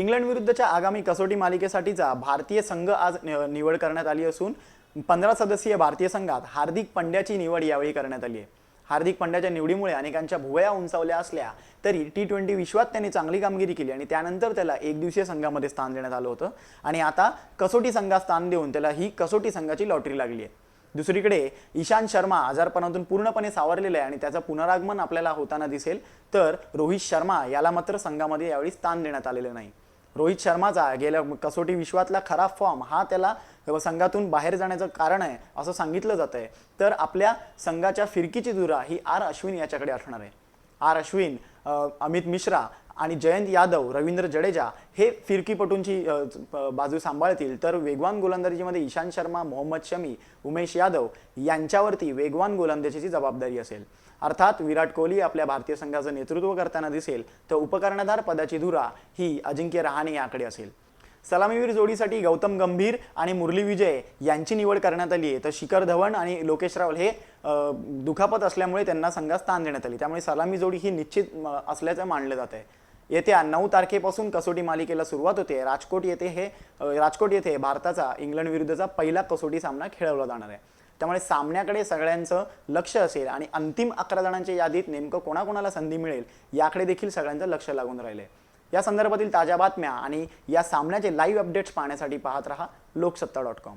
England विरुद्धच्या आगामी कसोटी मालिकेसाठीचा भारतीय संघ आज निवड करण्यात आली असून पंधरा सदस्यीय भारतीय संघात हार्दिक पंड्याची निवड यावेळी करण्यात आली आहे. हार्दिक पंड्याच्या निवडीमुळे अनेकांच्या भुवया उंचावल्या असल्या तरी टी ट्वेंटी विश्वात त्यांनी चांगली कामगिरी केली आणि त्यानंतर त्याला एक दिवसीय संघामध्ये स्थान देण्यात आलं होतं. आणि आता कसोटी संघात स्थान देऊन त्याला ही कसोटी संघाची लॉटरी लागली आहे. दुसरीकडे ईशांत शर्मा आजारपणातून पूर्णपणे सावरलेला आहे आणि त्याचं पुनरागमन आपल्याला होताना दिसेल तर रोहित शर्मा याला मात्र संघामध्ये यावेळी स्थान देण्यात आलेलं नाही. रोहित शर्माचा गेल्या कसोटी विश्वातला खराब फॉर्म हा त्याला संघातून बाहेर जाण्याचं कारण आहे असं सांगितलं जात आहे तर आपल्या संघाच्या फिरकीची धुरा ही आर अश्विन याच्याकडे असणार आहे. आर अश्विन अमित मिश्रा आणि जयंत यादव रवींद्र जडेजा हे फिरकीपटूंची बाजू सांभाळतील. तर वेगवान गोलंदाजीमध्ये ईशांत शर्मा मोहम्मद शमी उमेश यादव यांच्यावरती वेगवान गोलंदाजीची जबाबदारी असेल. अर्थात विराट कोहली आपल्या भारतीय संघाचं नेतृत्व करताना दिसेल तर उपकर्णधार पदाची धुरा ही अजिंक्य रहाणे याकडे असेल. सलामीवीर जोडीसाठी गौतम गंभीर आणि मुरली विजय यांची निवड करण्यात आली आहे. तर शिखर धवन आणि लोकेश राहुल हे दुखापत असल्यामुळे त्यांना संघात स्थान देण्यात आली. त्यामुळे सलामी जोडी ही निश्चित असल्याचं मानलं जात आहे येत्या नऊ तारखेपासून कसोटी मालिकेला सुरुवात होते. राजकोट येथे हे राजकोट येथे भारताचा इंग्लंड विरुद्धचा पहिला कसोटी सामना खेळवला जाणार आहे. त्यामुळे सामन्याकडे सगळ्यांचं लक्ष असेल आणि अंतिम अकरा जणांच्या यादीत नेमकं कोणाकोणाला संधी मिळेल याकडे देखील सगळ्यांचं लक्ष लागून राहिलंय. या संदर्भातील ताज्या बातम्या आणि या सामन्याचे लाईव्ह अपडेट्स पाहण्यासाठी पाहत रहा लोकसत्ता डॉट कॉम